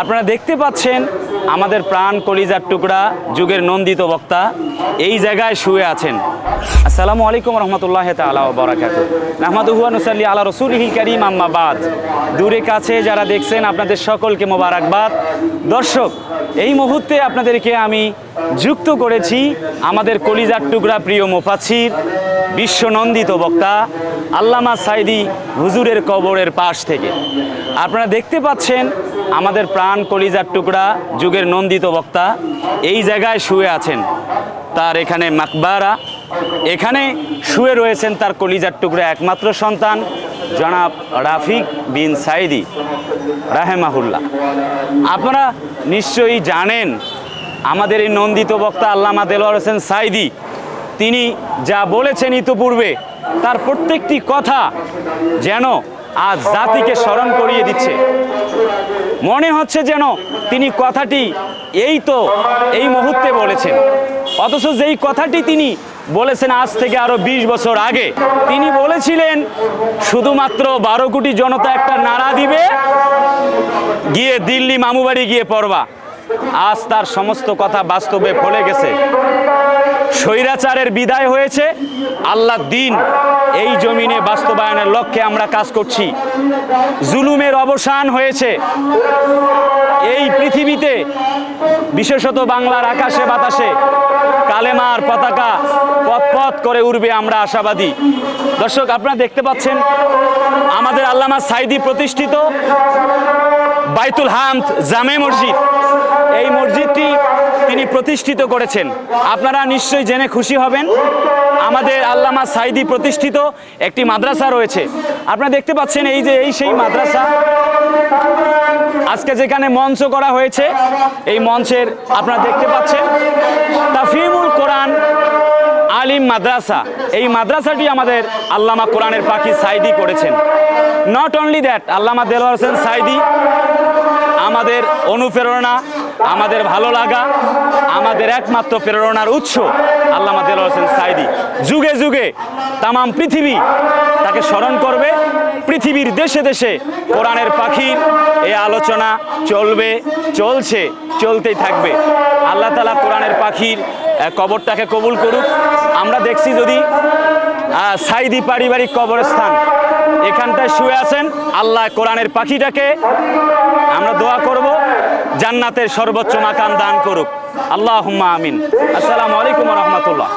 আপনারা দেখতে পাচ্ছেন আমাদের প্রাণ কলিজার টুকরা যুগের নন্দিত বক্তা এই জায়গায় শুয়ে আছেন। আসসালামু আলাইকুম রহমতুল্লাহ তালা বরাকাত রহমতুল্লাহ নুসাল্লি আল্লাহ রসুলহিল করিম আম্মাবাদ দূরে কাছে যারা দেখছেন, আপনাদের সকলকে মোবারকবাদ। দর্শক, এই মুহূর্তে আপনাদেরকে আমি যুক্ত করেছি আমাদের কলিজার টুকরা প্রিয় মুফাচ্ছির, বিশ্বনন্দিত বক্তা আল্লামা সাইদি হুজুরের কবরের পাশ থেকে। আপনারা দেখতে পাচ্ছেন, আমাদের প্রাণ কলিজার টুকরা যুগের নন্দিত বক্তা এই জায়গায় শুয়ে আছেন। তার এখানে মাকবারা এখানে শুয়ে রয়েছেন তার কলিজার টুকরা একমাত্র সন্তান, জনাব রাফিক বিন সাইদি, রাহেমাহুল্লাহ। আপনারা নিশ্চয়ই জানেন, আমাদের এই নন্দিত বক্তা আল্লামা দেলোয়ার হোসেন সাইদি, তিনি যা বলেছেন ইতোপূর্বে, তার প্রত্যেকটি কথা যেন আজ জাতিকে স্মরণ করিয়ে দিচ্ছে। মনে হচ্ছে যেন তিনি কথাটি এই তো এই মুহূর্তে বলেছেন, অথচ যেই কথাটি তিনি বলেছেন আজ থেকে আরও ২০ বছর আগে। তিনি বলেছিলেন, শুধুমাত্র বারো কোটি জনতা একটা নাড়া দিবে, গিয়ে দিল্লি মামুবাড়ি গিয়ে পড়বা। আজ তার সমস্ত কথা বাস্তবে ফলে গেছে। স্বৈরাচারের বিদায় হয়েছে, আল্লাহ দিন এই জমিনে বাস্তবায়নের লক্ষ্যে আমরা কাজ করছি। জুলুমের অবসান হয়েছে। এই পৃথিবীতে বিশেষত বাংলার আকাশে বাতাসে কালেমার পতাকা পথ করে উড়বে আমরা আশাবাদী। দর্শক, আপনারা দেখতে পাচ্ছেন, আমাদের আল্লামা সাইদি প্রতিষ্ঠিত বাইতুল হামদ জামে মসজিদ। এই মসজিদটি তিনি প্রতিষ্ঠিত করেছেন। আপনারা নিশ্চয়ই জেনে খুশি হবেন, আমাদের আল্লামা সাইদি প্রতিষ্ঠিত একটি মাদ্রাসা রয়েছে। আপনারা দেখতে পাচ্ছেন এই যে এই সেই মাদ্রাসা। আজকে যেখানে মঞ্চ করা হয়েছে, এই মঞ্চের আপনারা দেখতে পাচ্ছেন তাফিমুল কোরআন আলিম মাদ্রাসা। এই মাদ্রাসাটি আমাদের আল্লামা কোরআনের পাখি সাইদি করেছেন। নট অনলি দ্যাট আল্লামা দেলোয়ার হোসেন সাইদি আমাদের অনুপ্রেরণা আমাদের ভালো লাগা, আমাদের একমাত্র প্রেরণার উৎস আল্লামা দেলোয়ার হোসেন সাইদি। যুগে যুগে তামাম পৃথিবী তাকে স্মরণ করবে, পৃথিবীর দেশে দেশে কোরআনের পাখির এই আলোচনা চলবে, চলছে, চলতেই থাকবে। আল্লাহ তালা কোরআনের পাখির কবরটাকে কবুল করুক। আমরা দেখছি যদি সাইদি পারিবারিক কবরস্থান, এখানটায় শুয়ে আছেন, আল্লাহ কোরআনের পাখিটাকে আমরা দোয়া করব। জান্নাতের সর্বোচ্চ মাকাম দান করুক। আল্লাহ আমিন। আসসালামু আলাইকুম রহমতুল্লাহ।